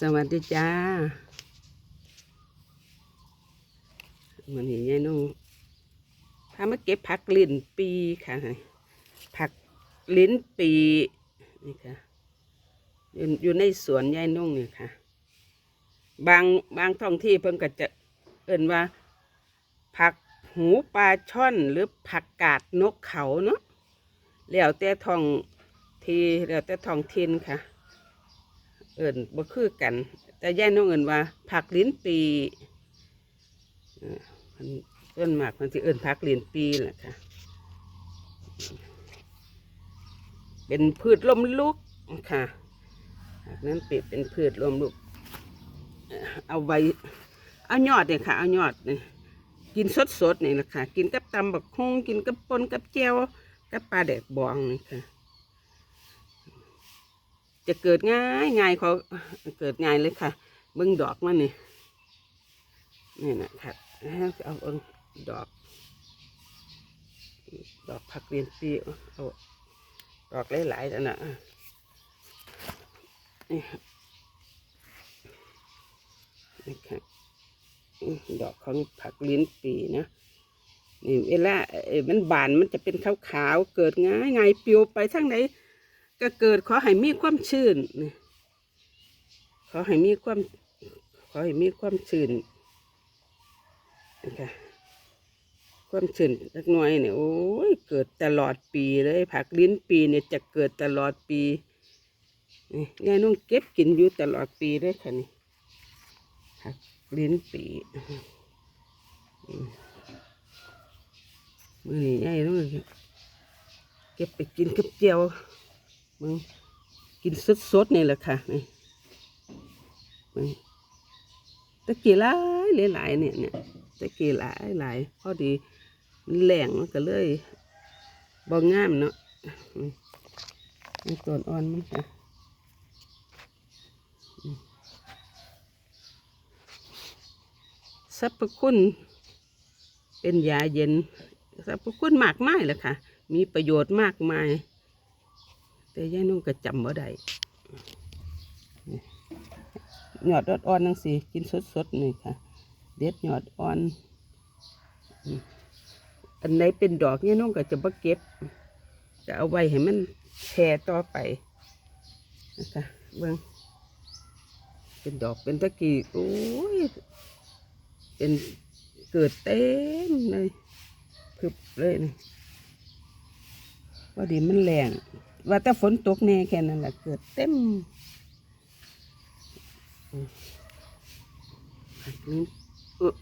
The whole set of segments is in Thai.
สวัสดีจ้ามันนี้ยายนุ่งพามาเก็บผักลิ้นปีค่ะผักลิ้นปีนี่ค่ะอยู่อยู่ในสวนยายนุ่งเนี่ยค่ะ บางบางท้องที่เพิ่นก็จะเอ่นว่า ผักหูปลาช่อนหรือผักกาดนกเขาเนาะแล้วแต่ท้องที่แล้วแต่ท้องถิ่นค่ะ เอิ่นบ่คือกัน แต่ย่ายน้องเอิ่นว่าผักลิ้นปีเอ่อเพิ่นต้นหมากมันสิเอิ่นผักลิ้นปีแหละค่ะ เป็นพืชลมลุกค่ะผักนั้นเป็ดเป็นพืชลมลุกเอ่อเอาใบเอายอดเนี่ยค่ะ เอายอดเนี่ยกินสดสดนี่แหละค่ะ กินกับตำบักฮงกินกับปนกับแจ่วกับปลาแดกบองนี่ค่ะ จะเกิดง่ายง่ายเขาเกิดง่ายเลยค่ะ เบิ้งดอกมันนี่นี่นะค่ะเอาเบิ้งดอก ดอกผักเรียนปีเอาดอกหลายๆแล้วนะนี่นี่ค่ะดอกของผักลิ้นปีนะนี่เวลาเอ่อมันบานมันจะเป็นขาวๆเกิดง่ายง่ายปลิวไปทั้งไหน ก็เกิดขอให้มีความชื้นนี่ขอให้มีความ ขอให้มีความชื้นนะคะความชื้นสักหน่อยเนี่ยโอ้ยเกิดตลอดปีเลยผักลิ้นปีเนี่ยจะเกิดตลอดปีนี่ยายนุ่งเก็บกินอยู่ตลอดปีเลยค่ะนี่ผักลิ้นปีมือนี้ยายนุ่งเก็บไปกินกับเจียว มึงกินสดๆนี่แหละค่ะนี่มึงตะกี้หลายหลายๆเนี่ยเนี่ยตะกี้หลายหลายพอดีมันแหลงมันก็เลยบ่งงามเนาะมนี่ต้นอ่อนมันค่ะสรรพคุณเป็นยาเย็นสรรพคุณมากมายเลยค่ะ มีประโยชน์มากมาย แต่ยายนุ่งก็จำบ่ได้หยอดอ่อนๆนังสิกินสดๆนี่ค่ะ เด็ดหยอดอ่อน อันไหนเป็นดอกยายนุ่งก็จะบ่เก็บ จะเอาไว้ให้มันแช่ต่อไปนะคะเบิ่งเป็นดอกเป็นตะกี้โอ้ยเป็นเกิดเต็มเลยพึบเลยนี่ว่าดีมันแรง ว่าแต่ฝนตกแน่แค่นั้นแหละเกิดเต็มอืมอันนี้เออ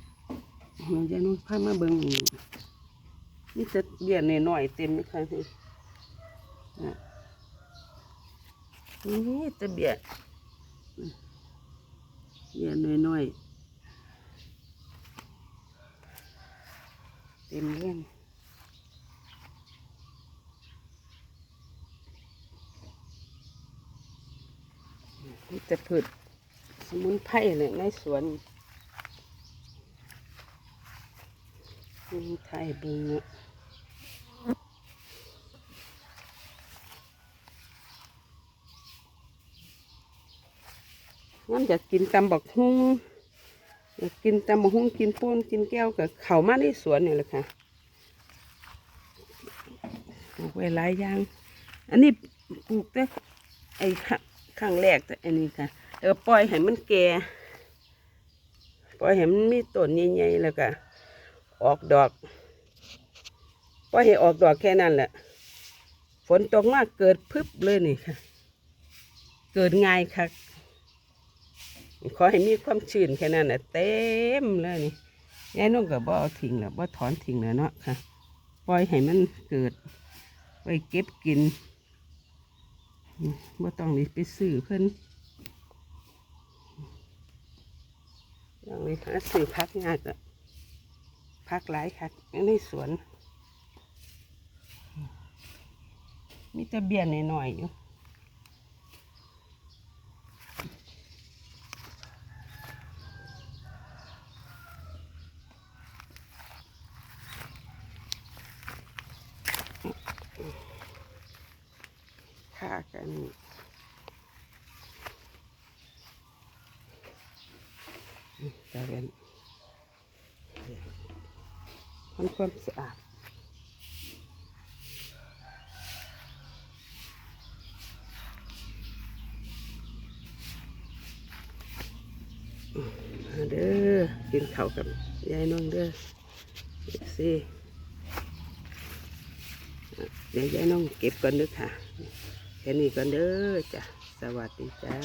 มันจะนุ่งผ้ามาเบิ่งนี่นี่จะเบี้ยนหน่อยๆเต็มเลยค่ะนี่น่ะนี่จะเบี้ยเบี้ยนน้อยๆเต็มเรื่อง มีแต่พืชสมุนไพรเลยในสวนสมุนไพรบิ่งเนาะงั้นอยากกินตำบักฮุ้งอยากกินตำบักฮุ้งกินปูนกินแก้วกับเข่ามาในสวนเนี่ยแหละค่ะปลูกไว้หลายอย่าง อันนี้ปลูกแต่ไอ้ ข้าข้งแรกแต่อันนี้ค่ะแล้วก็ปล่อยให้มันแก่ปล่อยให้มันมีต้นใหญ่ๆแล้วก็ออกดอกปล่อยให้ออกดอกแค่นั้นแหละฝนตกมากเกิดพึบเลยนี่ค่ะ เกิดง่ายค่ะขอให้มีความชื้นแค่นั้นแหะเต็มเลยนี่ยายนุ่งกับบ่เอาทิ้งแล้วบ่ถอนทิ้งแล้วเนาะค่ะ ปล่อยให้มันเกิด ไว้เก็บกิน บ่ต้องรีบไปซื้อเพิ่นอย่างนี้หาซื้อพักยากอะพักหลายคักในสวน มีแต่เบียนหน่อยๆอยู่ ฆ่ากันตาแว่นทำความสะอาดมาเด้อกินข้าวกับยายน้องเด้อสิเดี๋ยวยายน้องเก็บก่อนเด้อค่ะ แค่นี้ก่อนเด้อจ้ะสวัสดีจ้า